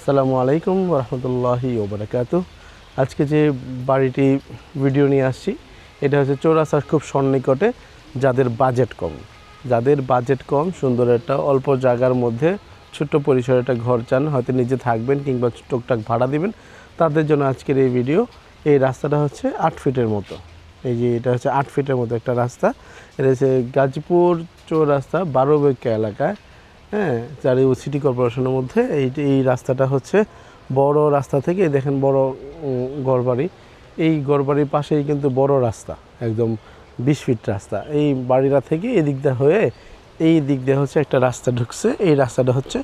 আসসালামু আলাইকুম রহমতুল্লাহি ওবরাকাতু আজকে যে বাড়িটি ভিডিও নিয়ে আসছি, এটা হচ্ছে চৌরাস্তার খুব সন্নিকটে, যাদের বাজেট কম। যাদের বাজেট কম, সুন্দর একটা অল্প জায়গার মধ্যে ছোট্ট পরিসরে একটা ঘর চান, হয়তো নিজে থাকবেন কিংবা টুকটাক ভাড়া দিবেন, তাদের জন্য আজকের এই ভিডিও। এই রাস্তাটা হচ্ছে আট ফিটের মতো। এই যে এটা হচ্ছে আট ফিটের মতো একটা রাস্তা। এটা হচ্ছে গাজীপুর চৌরাস্তা বারো বেক্কা এলাকায়। হ্যাঁ চারি সিটি কর্পোরেশনের মধ্যে এই এই রাস্তাটা হচ্ছে বড় রাস্তা থেকে দেখেন বড় গড়বাড়ি। এই গড়বাড়ির পাশেই কিন্তু বড় রাস্তা, একদম বিশ ফিট রাস্তা। এই বাড়িটা থেকে এই দিক দিয়ে হয়ে, এই দিক দিয়ে হচ্ছে একটা রাস্তা ঢুকছে। এই রাস্তাটা হচ্ছে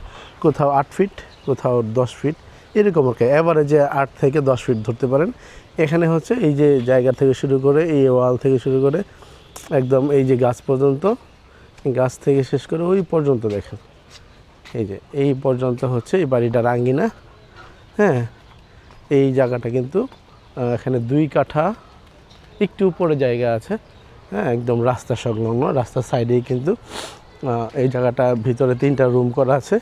কোথাও আট ফিট, কোথাও দশ ফিট। এরকম আর কি অ্যাভারেজে আট থেকে দশ ফিট ধরতে পারেন। এখানে হচ্ছে এই যে জায়গা থেকে শুরু করে, এই ওয়াল থেকে শুরু করে, একদম এই যে গাছ পর্যন্ত, গাছ থেকে শেষ করে ওই পর্যন্ত দেখেন। এই যে, এই পর্যন্ত হচ্ছে এই বাড়িটা রাঙ্গিনা হ্যাঁ? এই জায়গাটা কিন্তু এখানে দুই কাঠা, একটু উপরে জায়গা আছে হ্যাঁ? একদম রাস্তা সংলগ্ন, রাস্তার সাইডেই কিন্তু এই জায়গাটা ভিতরে তিনটা রুম করা আছে,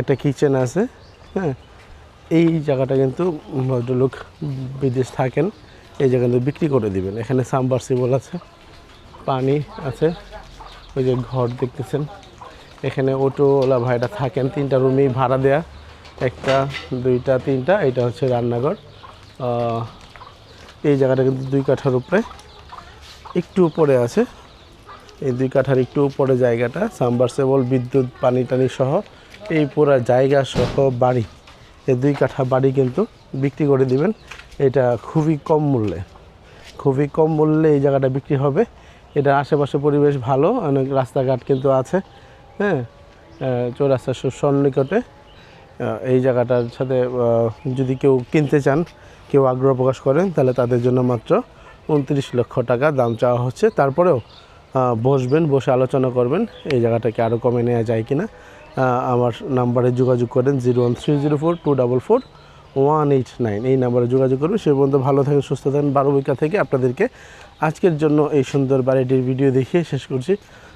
একটা কিচেন আছে হ্যাঁ? এই জায়গাটা কিন্তু ভদ্রলোক বিদেশ থাকেন, এই জায়গা কিন্তু বিক্রি করে দিবেন। এখানে সাবমার্সিবল আছে, পানি আছে, ওই যে ঘর দেখতেছেন। এখানে অটোওয়ালা ভাইটা থাকেন, তিনটা রুমেই ভাড়া দেয়া। একটা, দুইটা, তিনটা, এটা হচ্ছে রান্নাঘর। এই জায়গাটা কিন্তু দুই কাঠার উপরে, একটু উপরে আছে। এই দুই কাঠার একটু উপরে জায়গাটা, সাবমার্সেবল বিদ্যুৎ, পানি টানি সহ, এই পুরো জায়গা সহ বাড়ি। এই দুই কাঠা বাড়ি কিন্তু বিক্রি করে দিবেন। এটা খুবই কম মূল্যে। খুবই কম মূল্যে এই জায়গাটা বিক্রি হবে। এটা আশেপাশে পরিবেশ ভালো, অনেক রাস্তাঘাট কিন্তু আছে। হ্যাঁ সু- সন্নিকটে এই জায়গাটার সাথে যদি কেউ কিনতে চান কেউ আগ্রহ প্রকাশ করেন তাহলে তাদের জন্য মাত্র উনত্রিশ লক্ষ টাকা দাম চাওয়া হচ্ছে। তারপরেও বসবেন বসে আলোচনা করবেন এই জায়গাটাকে আরও কমে নেওয়া যায় কিনা আহ, আমার নাম্বারে যোগাযোগ করেন zero one three zero four two double four one eight nine. এই নাম্বারে যোগাযোগ করবেন। সে পর্যন্ত ভালো থাকেন সুস্থ থাকেন। বারোবিকা থেকে আপনাদেরকে আজকের জন্য এই সুন্দর বাড়িটির ভিডিও দেখিয়ে শেষ করছি।